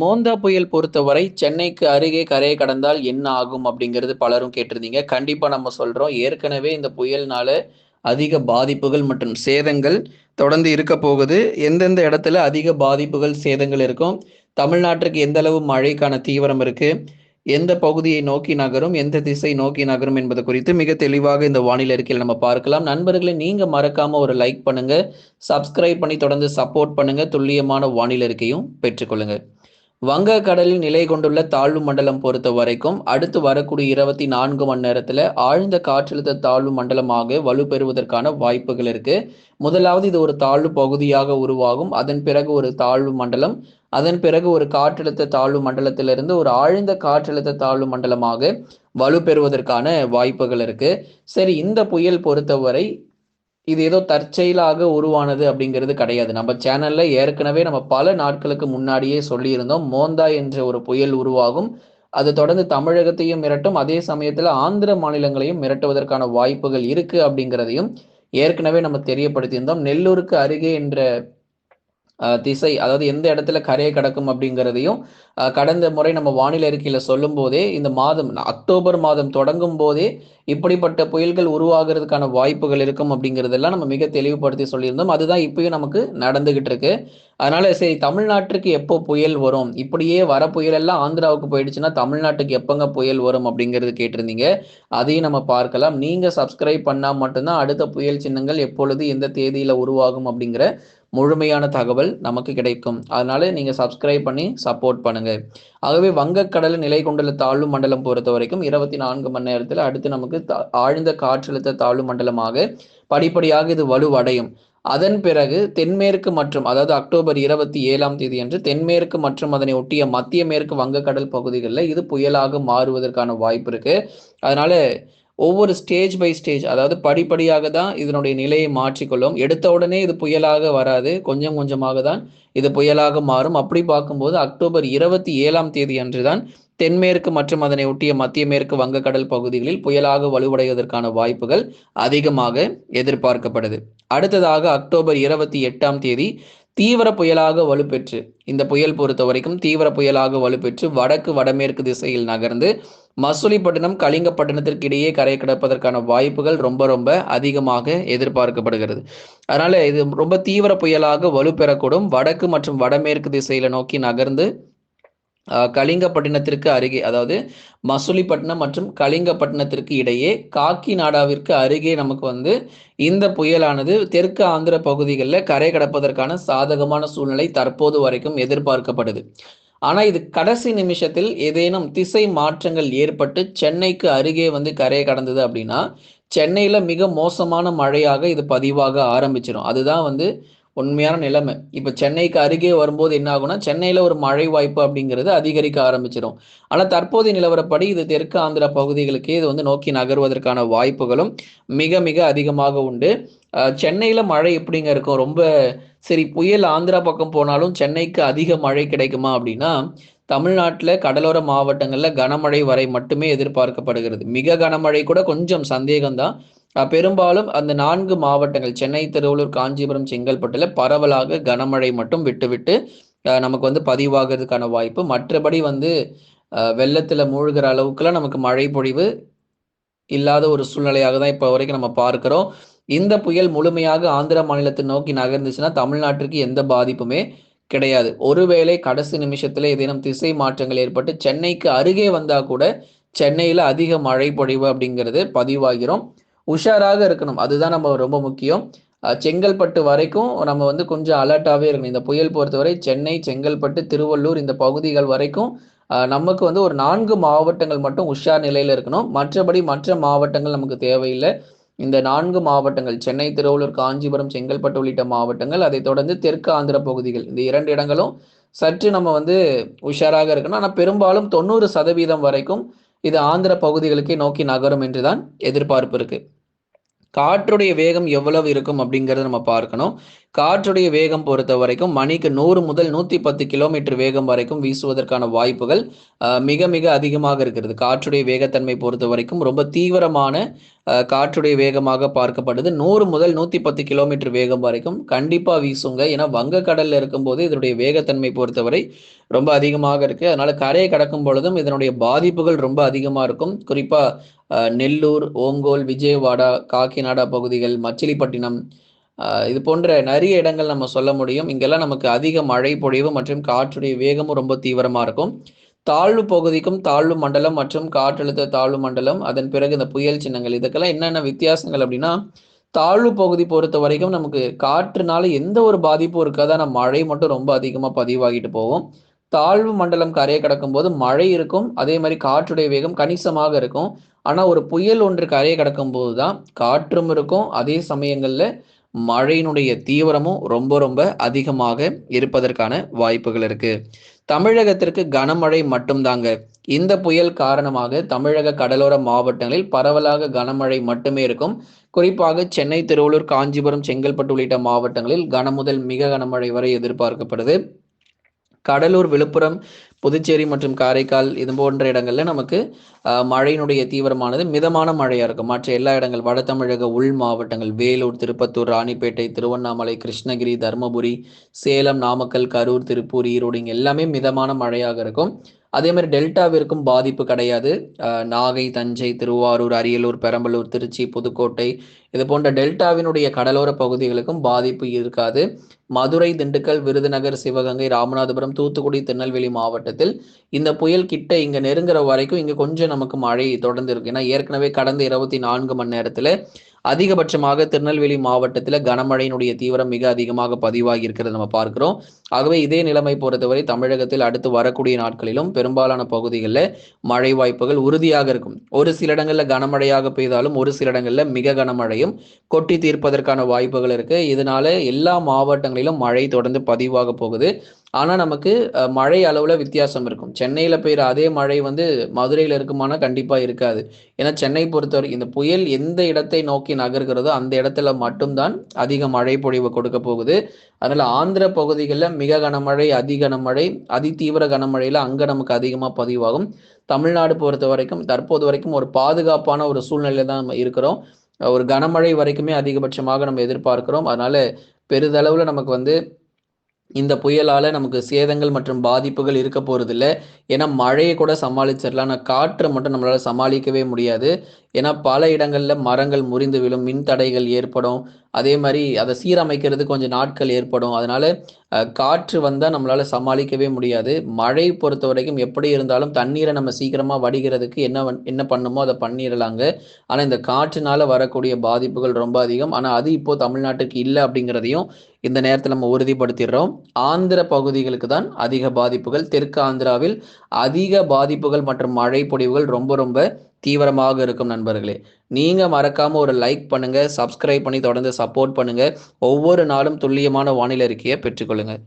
மோந்தா புயல் பொறுத்தவரை சென்னைக்கு அருகே கரையை கடந்தால் என்ன ஆகும் அப்படிங்கிறது பலரும் கேட்டிருந்தீங்க. கண்டிப்பா நம்ம சொல்றோம். ஏற்கனவே இந்த புயல்னால அதிக பாதிப்புகள் மற்றும் சேதங்கள் தொடர்ந்து இருக்க போகுது. எந்தெந்த இடத்துல அதிக பாதிப்புகள் சேதங்கள் இருக்கும்? தமிழ்நாட்டிற்கு எந்த அளவு மழைக்கான தீவிரம் இருக்கு? எந்த பகுதியை நோக்கி நகரும்? எந்த திசை நோக்கி நகரும் என்பது குறித்து மிக தெளிவாக இந்த வானிலை அறிக்கையில் நம்ம பார்க்கலாம். நண்பர்களை நீங்க மறக்காம ஒரு லைக் பண்ணுங்க. சப்ஸ்கிரைப் பண்ணி தொடர்ந்து சப்போர்ட் பண்ணுங்க. துல்லியமான வானிலை அறிக்கையும் பெற்றுக்கொள்ளுங்க வங்க கடலில் நிலை கொண்டுள்ள தாழ்வு மண்டலம் பொறுத்த வரைக்கும் அடுத்து வரக்கூடிய இருபத்தி நான்கு மணி நேரத்தில் ஆழ்ந்த காற்றழுத்த தாழ்வு மண்டலமாக வலுப்பெறுவதற்கான வாய்ப்புகள் இருக்கு. முதலாவது இது ஒரு தாழ்வு பகுதியாக உருவாகும். அதன் பிறகு ஒரு தாழ்வு மண்டலம். அதன் பிறகு ஒரு காற்றழுத்த தாழ்வு மண்டலத்திலிருந்து ஒரு ஆழ்ந்த காற்றழுத்த தாழ்வு மண்டலமாக வலுப்பெறுவதற்கான வாய்ப்புகள் இருக்கு. சரி இந்த புயல் பொறுத்தவரை இது ஏதோ தற்செயலாக உருவானது அப்படிங்கிறது கிடையாது. நம்ம சேனல்ல ஏற்கனவே நம்ம பல நாட்களுக்கு முன்னாடியே சொல்லியிருந்தோம் மோந்தா என்ற ஒரு புயல் உருவாகும். அது தொடர்ந்து தமிழகத்தையும் மிரட்டும் அதே சமயத்தில் ஆந்திர மாநிலங்களையும் மிரட்டுவதற்கான வாய்ப்புகள் இருக்கு அப்படிங்கிறதையும் ஏற்கனவே நம்ம தெரியப்படுத்தியிருந்தோம். நெல்லூருக்கு அருகே என்ற திசை அதாவது எந்த இடத்துல கரையை கடக்கும் அப்படிங்கிறதையும் கடந்த முறை நம்ம வானிலை அறிக்கையில் சொல்லும் போதே இந்த மாதம் அக்டோபர் மாதம் தொடங்கும் போதே இப்படிப்பட்ட புயல்கள் உருவாகிறதுக்கான வாய்ப்புகள் இருக்கும் அப்படிங்கிறதெல்லாம் நம்ம மிக தெளிவுபடுத்தி சொல்லியிருந்தோம். அதுதான் இப்பயும் நமக்கு நடந்துகிட்டு இருக்கு. அதனால சரி தமிழ்நாட்டுக்கு எப்போ புயல் வரும்? இப்படியே வர புயல் எல்லாம் ஆந்திராவுக்கு போயிடுச்சுன்னா தமிழ்நாட்டுக்கு எப்பங்க புயல் வரும் அப்படிங்கிறது கேட்டிருந்தீங்க. அதையும் நம்ம பார்க்கலாம். நீங்க சப்ஸ்கிரைப் பண்ணா மட்டும்தான் அடுத்த புயல் சின்னங்கள் எப்பொழுது எந்த தேதியில உருவாகும் அப்படிங்கிற முழுமையான தகவல் நமக்கு கிடைக்கும். அதனால நீங்க சப்ஸ்கிரைப் பண்ணி சப்போர்ட் பண்ணுங்க. ஆகவே வங்கக்கடல் நிலை கொண்டுள்ள தாழ்வு மண்டலம் பொறுத்த வரைக்கும் இருபத்தி நான்கு மணி நேரத்தில் அடுத்து நமக்கு ஆழ்ந்த காற்றழுத்த தாழ்வு மண்டலமாக படிப்படியாக இது வலுவடையும். அதன் பிறகு தென்மேற்கு மற்றும் அதாவது அக்டோபர் இருபத்தி ஏழாம் தேதி அன்று தென்மேற்கு மற்றும் அதனை ஒட்டிய மத்திய மேற்கு வங்கக்கடல் பகுதிகளில் இது புயலாக மாறுவதற்கான வாய்ப்பு இருக்கு. அதனால ஒவ்வொரு ஸ்டேஜ் பை ஸ்டேஜ் அதாவது படிப்படியாக தான் இதனுடைய நிலையை மாற்றிக்கொள்ளும். எடுத்த உடனே இது புயலாக வராது. கொஞ்சம் கொஞ்சமாக தான் இது புயலாக மாறும். அப்படி பார்க்கும்போது அக்டோபர் இருபத்தி ஏழாம் தேதி அன்று தான் தென்மேற்கு மற்றும் அதனை ஒட்டிய மத்திய மேற்கு வங்கக்கடல் பகுதிகளில் புயலாக வலுவடைவதற்கான வாய்ப்புகள் அதிகமாக எதிர்பார்க்கப்படுது. அடுத்ததாக அக்டோபர் இருபத்தி எட்டாம் தேதி தீவிர புயலாக வலுப்பெற்று இந்த புயல் பொறுத்த வரைக்கும் தீவிர புயலாக வலுப்பெற்று வடக்கு வடமேற்கு திசையில் நகர்ந்து மசூலிப்பட்டினம் கலிங்கப்பட்டினத்திற்கு இடையே கரை கிடப்பதற்கான வாய்ப்புகள் ரொம்ப ரொம்ப அதிகமாக எதிர்பார்க்கப்படுகிறது. அதனால இது ரொம்ப தீவிர புயலாக வலுப்பெறக்கூடும். வடக்கு மற்றும் வடமேற்கு திசையில நோக்கி நகர்ந்து கலிங்கப்பட்டினத்திற்கு அருகே அதாவது மசூலிப்பட்டினம் மற்றும் கலிங்கப்பட்டினத்திற்கு இடையே காக்கி நாடாவிற்கு அருகே நமக்கு வந்து இந்த புயலானது தெற்கு ஆந்திர பகுதிகளில் கரை கடப்பதற்கான சாதகமான சூழ்நிலை தற்போது வரைக்கும் எதிர்பார்க்கப்படுது. ஆனால் இது கடைசி நிமிஷத்தில் ஏதேனும் திசை மாற்றங்கள் ஏற்பட்டு சென்னைக்கு அருகே வந்து கரையை கடந்தது அப்படின்னா சென்னையில் மிக மோசமான மழையாக இது பதிவாக ஆரம்பிச்சிடும் அதுதான் வந்து உண்மையான நிலைமை. இப்போ சென்னைக்கு அருகே வரும்போது என்ன ஆகும்னா சென்னையில் ஒரு மழை வாய்ப்பு அப்படிங்கிறது அதிகரிக்க ஆரம்பிச்சிடும் ஆனால் தற்போதைய நிலவரப்படி இது தெற்கு ஆந்திரா பகுதிகளுக்கே இது வந்து நோக்கி நகர்வதற்கான வாய்ப்புகளும் மிக மிக அதிகமாக உண்டு. சென்னையில் மழை எப்படிங்க இருக்கும்? ரொம்ப சரி புயல் ஆந்திரா பக்கம் போனாலும் சென்னைக்கு அதிக மழை கிடைக்குமா அப்படின்னா தமிழ்நாட்டில் கடலோர மாவட்டங்களில் கனமழை வரை மட்டுமே எதிர்பார்க்கப்படுகிறது. மிக கனமழை கூட கொஞ்சம் சந்தேகம்தான். பெரும்பாலும் அந்த நான்கு மாவட்டங்கள் சென்னை திருவள்ளூர் காஞ்சிபுரம் செங்கல்பட்டுல பரவலாக கனமழை மட்டும் விட்டுவிட்டு நமக்கு வந்து பதிவாகிறதுக்கான வாய்ப்பு. மற்றபடி வந்து வெள்ளத்துல மூழ்கிற அளவுக்குலாம் நமக்கு மழை பொழிவு இல்லாத ஒரு சூழ்நிலையாக தான் இப்போ வரைக்கும் நம்ம பார்க்கிறோம். இந்த புயல் முழுமையாக ஆந்திர மாநிலத்தை நோக்கி நகர்ந்துச்சுன்னா தமிழ்நாட்டிற்கு எந்த பாதிப்புமே கிடையாது. ஒருவேளை கடைசி நிமிஷத்துல ஏதேனும் திசை மாற்றங்கள் ஏற்பட்டு சென்னைக்கு அருகே வந்தா கூட சென்னையில அதிக மழை பொழிவு அப்படிங்கிறது பதிவாகிறோம். உஷாராக இருக்கணும். அதுதான் நம்ம ரொம்ப முக்கியம். செங்கல்பட்டு வரைக்கும் நம்ம வந்து கொஞ்சம் அலர்ட்டாகவே இருக்கணும். இந்த புயல் பொறுத்தவரை சென்னை செங்கல்பட்டு திருவள்ளூர் இந்த பகுதிகள் வரைக்கும் நமக்கு வந்து ஒரு நான்கு மாவட்டங்கள் மட்டும் உஷார் நிலையில் இருக்கணும். மற்றபடி மற்ற மாவட்டங்கள் நமக்கு தேவையில்லை. இந்த நான்கு மாவட்டங்கள் சென்னை திருவள்ளூர் காஞ்சிபுரம் செங்கல்பட்டு உள்ளிட்ட மாவட்டங்கள் அதை தொடர்ந்து தெற்கு ஆந்திர பகுதிகள் இந்த இரண்டு இடங்களும் சற்று நம்ம வந்து உஷாராக இருக்கணும். ஆனால் பெரும்பாலும் தொண்ணூறு சதவீதம் வரைக்கும் இது ஆந்திர பகுதிகளுக்கே நோக்கி நகரும் என்றுதான் எதிர்பார்ப்பு இருக்கு. காற்றுடைய வேகம் எவ்வளவு இருக்கும் அப்படிங்கிறத நம்ம பார்க்கணும். காற்றுடைய வேகம் பொறுத்த வரைக்கும் மணிக்கு நூறு முதல் நூற்றி பத்து கிலோமீட்டர் வேகம் வரைக்கும் வீசுவதற்கான வாய்ப்புகள் மிக மிக அதிகமாக இருக்கிறது. காற்றுடைய வேகத்தன்மை பொறுத்த வரைக்கும் ரொம்ப தீவிரமான காற்றுடைய வேகமாக பார்க்கப்படுது. நூறு முதல் நூற்றி பத்து கிலோமீட்டர் வேகம் வரைக்கும் கண்டிப்பாக வீசுங்க. ஏன்னா வங்கக்கடலில் இருக்கும்போது இதனுடைய வேகத்தன்மை பொறுத்தவரை ரொம்ப அதிகமாக இருக்குது அதனால் கரையை கடக்கும் பொழுதும் இதனுடைய பாதிப்புகள் ரொம்ப அதிகமாக இருக்கும். குறிப்பாக நெல்லூர் ஓங்கோல் விஜயவாடா காக்கிநாடா பகுதிகள் மச்சிலிப்பட்டினம் இது போன்ற நிறைய இடங்கள் நம்ம சொல்ல முடியும். இங்கெல்லாம் நமக்கு அதிக மழை பொழிவு மற்றும் காற்றுடைய வேகமும் ரொம்ப தீவிரமாக இருக்கும். தாழ்வு பகுதிக்கும் தாழ்வு மண்டலம் மற்றும் காற்றழுத்த தாழ்வு மண்டலம் அதன் பிறகு இந்த புயல் சின்னங்கள் இதுக்கெல்லாம் என்னென்ன வித்தியாசங்கள் அப்படின்னா தாழ்வு பகுதி பொறுத்த வரைக்கும் நமக்கு காற்றுனால எந்த ஒரு பாதிப்பும் இருக்காது. ஆனால் மழை மட்டும் ரொம்ப அதிகமாக பதிவாகிட்டு போகும். தாழ்வு மண்டலம் கரையை கடக்கும் போது மழை இருக்கும். அதே மாதிரி காற்றுடைய வேகம் கணிசமாக இருக்கும். ஆனால் ஒரு புயல் ஒன்று கரையை கடக்கும் போது தான் காற்றும் இருக்கும். அதே சமயங்களில் மழையினுடைய தீவிரமும் ரொம்ப ரொம்ப அதிகமாக இருப்பதற்கான வாய்ப்புகள் இருக்கு. தமிழகத்திற்கு கனமழை மட்டும்தாங்க. இந்த புயல் காரணமாக தமிழக கடலோர மாவட்டங்களில் பரவலாக கனமழை மட்டுமே இருக்கும். குறிப்பாக சென்னை திருவள்ளூர் காஞ்சிபுரம் செங்கல்பட்டு உள்ளிட்ட மாவட்டங்களில் கனமுதல் மிக கனமழை வரை எதிர்பார்க்கப்படுது. கடலூர் விழுப்புரம் புதுச்சேரி மற்றும் காரைக்கால் இது போன்ற இடங்களில் நமக்கு மழையினுடைய தீவிரமானது மிதமான மழையாக இருக்கும். மற்ற எல்லா இடங்கள் வட தமிழக உள் மாவட்டங்கள் வேலூர் திருப்பத்தூர் ராணிப்பேட்டை திருவண்ணாமலை கிருஷ்ணகிரி தருமபுரி சேலம் நாமக்கல் கரூர் திருப்பூர் ஈரோடு இங்கே எல்லாமே மிதமான மழையாக இருக்கும். அதே மாதிரி டெல்டாவிற்கும் பாதிப்பு கிடையாது. நாகை தஞ்சை திருவாரூர் அரியலூர் பெரம்பலூர் திருச்சி புதுக்கோட்டை இது போன்ற டெல்டாவினுடைய கடலோர பகுதிகளுக்கும் பாதிப்பு இருக்காது. மதுரை திண்டுக்கல் விருதுநகர் சிவகங்கை ராமநாதபுரம் தூத்துக்குடி திருநெல்வேலி மாவட்டத்தில் இந்த புயல் கிட்ட இங்க நெருங்குற வரைக்கும் இங்க கொஞ்சம் நமக்கு மழை தொடர்ந்து இருக்கு ஏன்னா ஏற்கனவே கடந்த இருபத்தி நான்கு மணி நேரத்துல அதிகபட்சமாக திருநெல்வேலி மாவட்டத்தில் கனமழையினுடைய தீவிரம் மிக அதிகமாக பதிவாகி இருக்கிறது நம்ம பார்க்கிறோம். ஆகவே இதே நிலைமை பொறுத்தவரை தமிழகத்தில் அடுத்து வரக்கூடிய நாட்களிலும் பெரும்பாலான பகுதிகளில் மழை வாய்ப்புகள் உறுதியாக இருக்கும். ஒரு சில இடங்களில் கனமழையாக பெய்தாலும் ஒரு சில இடங்களில் மிக கனமழையும் கொட்டி தீர்ப்பதற்கான வாய்ப்புகள் இருக்கு. இதனால எல்லா மாவட்டங்களிலும் மழை தொடர்ந்து பதிவாக போகுது. ஆனால் நமக்கு மழை அளவில் வித்தியாசம் இருக்கும். சென்னையில் பெய்கிற அதே மழை வந்து மதுரையில் இருக்குமானா கண்டிப்பாக இருக்காது. ஏன்னா சென்னை பொறுத்தவரை இந்த புயல் எந்த இடத்தை நோக்கி நகர்கிறதோ அந்த இடத்துல மட்டும்தான் அதிக மழை பொழிவு கொடுக்க போகுது. அதனால் ஆந்திர பகுதிகளில் மிக கனமழை அதி கனமழை அதி தீவிர கனமழையில் அங்கே நமக்கு அதிகமாக பதிவாகும். தமிழ்நாடு பொறுத்த வரைக்கும் தற்போது வரைக்கும் ஒரு பாதுகாப்பான ஒரு சூழ்நிலையில் தான் நம்ம இருக்கிறோம். ஒரு கனமழை வரைக்குமே அதிகபட்சமாக நம்ம எதிர்பார்க்கிறோம். அதனால பெரிதளவில் நமக்கு வந்து இந்த புயலால் நமக்கு சேதங்கள் மற்றும் பாதிப்புகள் இருக்க போகிறதில்ல ஏன்னா மழையை கூட சமாளிச்சிடலாம் ஆனால் காற்றை மட்டும் நம்மளால் சமாளிக்கவே முடியாது. ஏன்னா பல இடங்களில் மரங்கள் முறிந்து விழும் மின் தடைகள் ஏற்படும். அதே மாதிரி அதை சீரமைக்கிறது கொஞ்சம் நாட்கள் ஏற்படும். அதனால காற்று வந்தால் நம்மளால் சமாளிக்கவே முடியாது. மழை பொறுத்த வரைக்கும் எப்படி இருந்தாலும் தண்ணீரை நம்ம சீக்கிரமாக வடிகிறதுக்கு என்ன என்ன பண்ணுமோ அதை பண்ணிடலாங்க. ஆனால் இந்த காற்றுனால வரக்கூடிய பாதிப்புகள் ரொம்ப அதிகம். ஆனால் அது இப்போ தமிழ்நாட்டுக்கு இல்லை அப்படிங்கிறதையும் இந்த நேரத்தில் நம்ம உறுதிப்படுத்திடுறோம். ஆந்திர பகுதிகளுக்கு தான் அதிக பாதிப்புகள். தெற்கு ஆந்திராவில் அதிக பாதிப்புகள் மற்றும் மழை பொழிவுகள் ரொம்ப ரொம்ப தீவிரமாக இருக்கும் நண்பர்களே. நீங்கள் மறக்காமல் ஒரு லைக் பண்ணுங்கள் சப்ஸ்கிரைப் பண்ணி தொடர்ந்து சப்போர்ட் பண்ணுங்கள் ஒவ்வொரு நாளும் துல்லியமான வானிலை அறிக்கையை பெற்றுக்கொள்ளுங்கள்